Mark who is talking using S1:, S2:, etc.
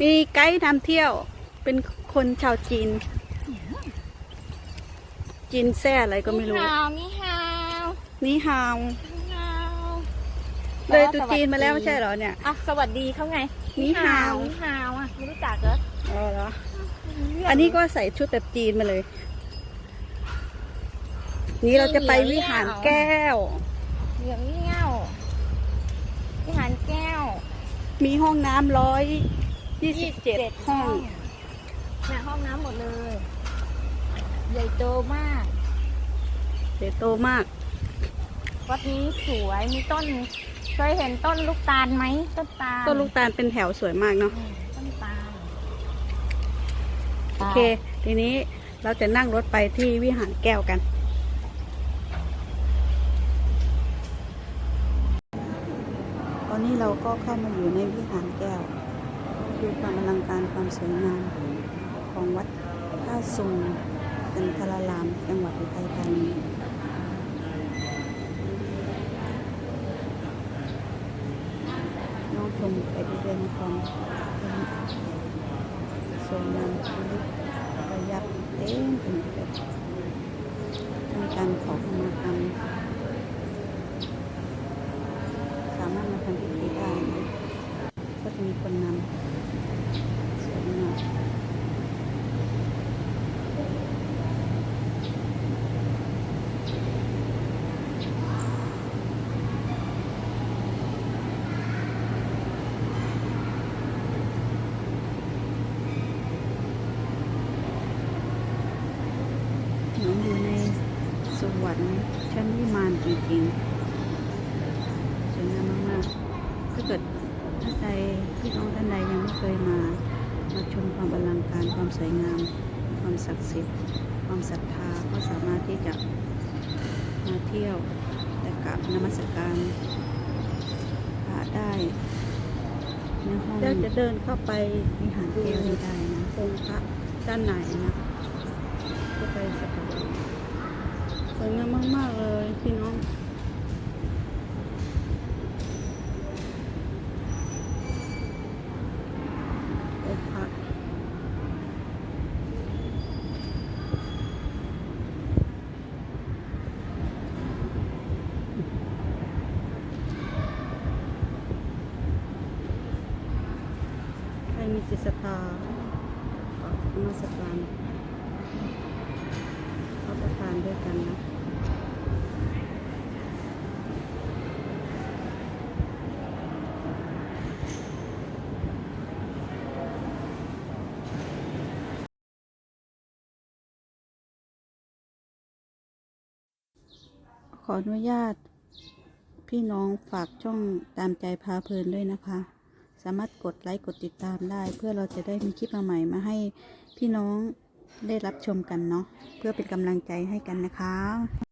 S1: มีไกด์นำเที่ยวเป็นคนชาวจีน จีนแซ่อะไรก็ไม่รู้
S2: นี่ฮาวนี่ฮาว
S1: นี่ฮาว
S2: นี่ฮาว
S1: เลยตุจีนมาแล้วไม่ใช่เหรอเนี่ย
S2: อะ สวัสดีเขาไง
S1: นี่ฮาว
S2: นี่ฮาวอะไม่รู้จักเหรอ
S1: อ๋อเหรอ อันนี้ก็ใส่ชุดแบบจีนมาเลย นี่เราจะไปวิหารแก้ว
S2: เหลืองเงี้ยววิหารแก้ว
S1: มีห้องน้ำร้อย ยี่สิบเจ็ดห้อง
S2: เนี่ยห้องน้ำหมดเลย ใหญ่โตมาก
S1: เดี๋ยวโตมาก
S2: วัดนี้สวยมีต้น เคยเห็นต้นลูกตาลไหมต้นตาล
S1: ต้นลูกตาลเป็นแถวสวยมากเนาะ
S2: อืมต้นตาล
S1: โอเค ทีนี้เราจะนั่งรถไปที่วิหารแก้วกัน ตอนนี้เราก็เข้ามาอยู่ในวิหารแก้ว ดูความอลังการความสวยงามของวัดท่าซุงกันทรารามจังหวัดอุทัยธานีน้องชมไปดูเรื่องความสวยงามชีวิตระยับเต็มไปหมดเลยมีการขอขมาทำสามารถมาทำพิธีได้ก็จะมีคนนำสวยงาม หนูอยู่ในสวรรค์ชั้นวิมานจริงๆสวยงามมากๆถ้าเกิดท่านใดพี่น้องท่านใดยังไม่เคยมา มาชมความอลังการความสวยงาม ความศักดิ์สิทธิ์ ความศรัทธาก็สามารถที่จะมาเที่ยวและกราบนมัสการพระได้ในห้องเราจะเดินเข้าไปวิหารแก้วนี้ได้นะองค์พระด้านไหนนะ ก็ไปสักการะส วยงามมาก ๆ เลยพี่น้อง โอ้พระใครมีจิตศรัทธาขอนมัสการรับประทานด้วยกันนะ ข ออนุญาต พี่น้องฝากช่องตามใจพาเพลินด้วยนะคะ สามารถกดไลค์กดติดตามได้ เพื่อเราจะได้มีคลิปใหม่มาให้พี่น้องได้รับชมกันเนาะเพื่อเป็นกำลังใจให้กันนะคะ